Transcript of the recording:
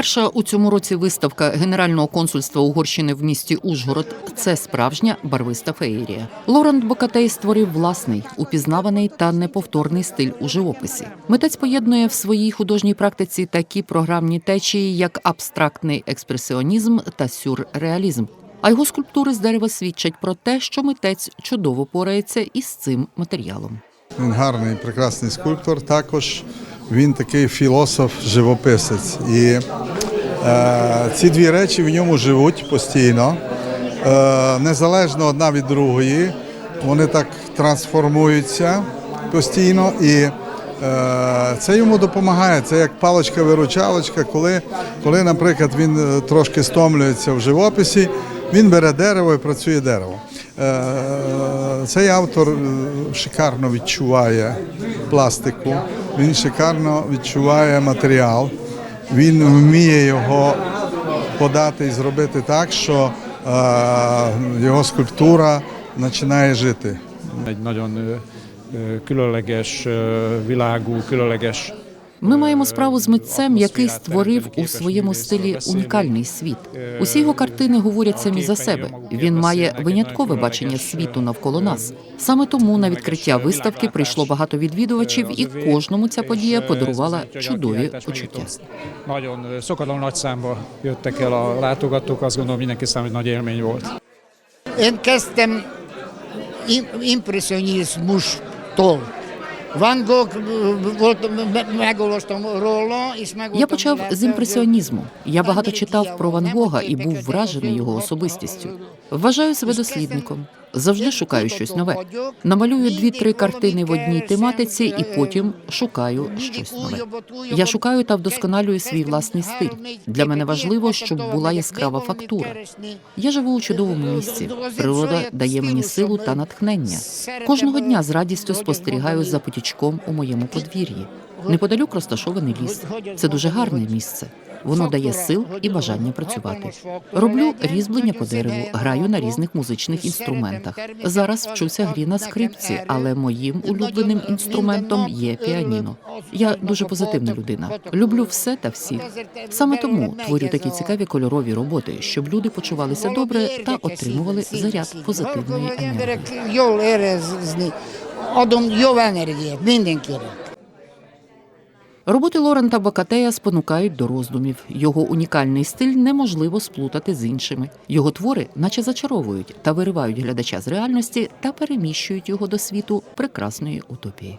Перша у цьому році виставка Генерального консульства Угорщини в місті Ужгород це справжня барвиста феєрія. Лорент Бокатей створив власний, упізнаваний та неповторний стиль у живописі. Митець поєднує в своїй художній практиці такі програмні течії, як абстрактний експресіонізм та сюрреалізм. А його скульптури з дерева свідчать про те, що митець чудово порається із цим матеріалом. Він гарний, прекрасний скульптор. Також він такий філософ-живописець. І е, ці дві речі в ньому живуть постійно, е, незалежно одна від другої. Вони так трансформуються постійно. І е, це йому допомагає. Це як паличка-виручалочка, коли, коли, наприклад, він е, трошки стомлюється в живописі, він бере дерево і працює дерево. Е, Цей автор е, шикарно відчуває пластику, він шикарно відчуває матеріал, він вміє його подати і зробити так, що е, його скульптура починає жити. Nagyon különleges világú, különleges Ми маємо справу з митцем, який створив у своєму стилі унікальний світ. Усі його картини говорять самі за себе. Він має виняткове бачення світу навколо нас. Саме тому на відкриття виставки прийшло багато відвідувачів, і кожному ця подія подарувала чудові почуття. Volt. Én kezdtem impressionizmustól. Megolvastam róla, és megvoltam Я почав з імпресіонізму. Я багато читав про Ван Гога і був вражений його особистістю. Вважаю себе дослідником. Завжди шукаю щось нове. Намалюю дві-три картини в одній тематиці і потім шукаю щось нове. Я шукаю та вдосконалюю свій власний стиль. Для мене важливо, щоб була яскрава фактура. Я живу у чудовому місці. Природа дає мені силу та натхнення. Кожного дня з радістю спостерігаю за потічком у моєму подвір'ї. Неподалік розташований ліс. Це дуже гарне місце. Воно дає сил і бажання працювати. Роблю різьблення по дереву, граю на різних музичних інструментах. Зараз вчуся грі на скрипці, але моїм улюбленим інструментом є піаніно. Я дуже позитивна людина. Люблю все та всіх. Саме тому творю такі цікаві кольорові роботи, щоб люди почувалися добре та отримували заряд позитивної енергії. Adom jó energiát mindenkinek. Роботи Лорента Бакатея спонукають до роздумів. Його унікальний стиль неможливо сплутати з іншими. Його твори, наче зачаровують та виривають глядача з реальності та переміщують його до світу прекрасної утопії.